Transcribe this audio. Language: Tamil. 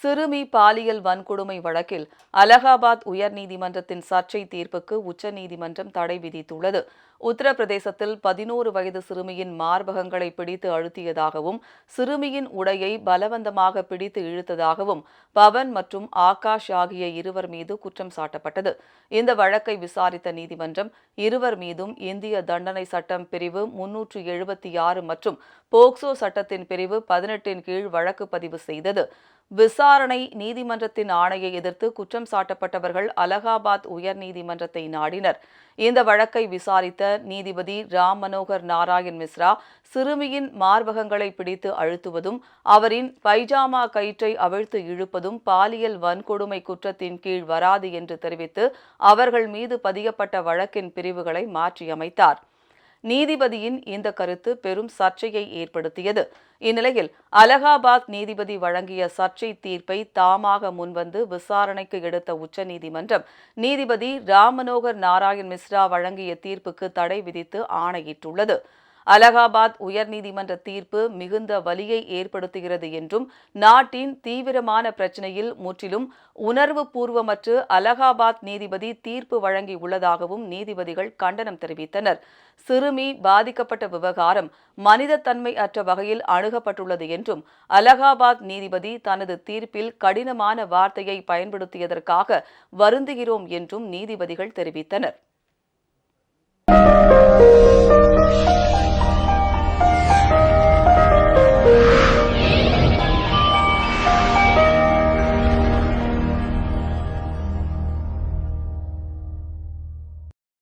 சிறுமி பாலியல் வன்கொடுமை வழக்கில் அலகாபாத் உயர்நீதிமன்றத்தின் சர்ச்சை தீர்ப்புக்கு உச்சநீதிமன்றம் தடை விதித்துள்ளது. உத்தரப்பிரதேசத்தில் பதினோரு வயது சிறுமியின் மார்பகங்களை பிடித்து அழுத்தியதாகவும் சிறுமியின் உடையை பலவந்தமாக பிடித்து இழுத்ததாகவும் பவன் மற்றும் ஆகாஷ் ஆகிய இருவர் மீது குற்றம் சாட்டப்பட்டது. இந்த வழக்கை விசாரித்த நீதிமன்றம் இருவர் மீதும் இந்திய தண்டனை சட்டம் பிரிவு முன்னூற்று எழுபத்தி ஆறு மற்றும் போக்சோ சட்டத்தின் பிரிவு பதினெட்டின் கீழ் வழக்கு பதிவு செய்தது. விசாரணை நீதிமன்றத்தின் ஆணையை எதிர்த்து குற்றம் சாட்டப்பட்டவர்கள் அலகாபாத் உயர்நீதிமன்றத்தை நாடினர். இந்த வழக்கை விசாரித்த நீதிபதி ராம் மனோகர் நாராயண் மிஸ்ரா சிறுமியின் மார்பகங்களை பிடித்து அழுத்துவதும் அவரின் பைஜாமா கயிற்றை அவிழ்த்து இழுப்பதும் பாலியல் வன்கொடுமை குற்றத்தின் கீழ் வராது என்று தெரிவித்து அவர்கள் மீது பதியப்பட்ட வழக்கின் பிரிவுகளை மாற்றியமைத்தார். நீதிபதியின் இந்த கருத்து பெரும் சர்ச்சையை ஏற்படுத்தியது. இந்நிலையில் அலகாபாத் நீதிபதி வழங்கிய சர்ச்சை தீர்ப்பை தாமாக முன்வந்து விசாரணைக்கு எடுத்த உச்சநீதிமன்றம் நீதிபதி ராமனோகர் நாராயண் மிஸ்ரா வழங்கிய தீர்ப்புக்கு தடை விதித்து ஆணையிட்டுள்ளது. அலகாபாத் உயர்நீதிமன்ற தீர்ப்பு மிகுந்த வலியை ஏற்படுத்துகிறது என்றும் நாட்டின் தீவிரமான பிரச்சினையில் முற்றிலும் உணர்வு பூர்வமற்று அலகாபாத் நீதிபதி தீர்ப்பு வழங்கி உள்ளதாகவும் நீதிபதிகள் கண்டனம் தெரிவித்தனர். சிறுமி பாதிக்கப்பட்ட விவகாரம் மனிதத்தன்மை அற்ற வகையில் அணுகப்பட்டுள்ளது என்றும் அலகாபாத் நீதிபதி தனது தீர்ப்பில் கடினமான வார்த்தையை பயன்படுத்தியதற்காக வருந்துகிறோம் என்றும் நீதிபதிகள் தெரிவித்தனர்.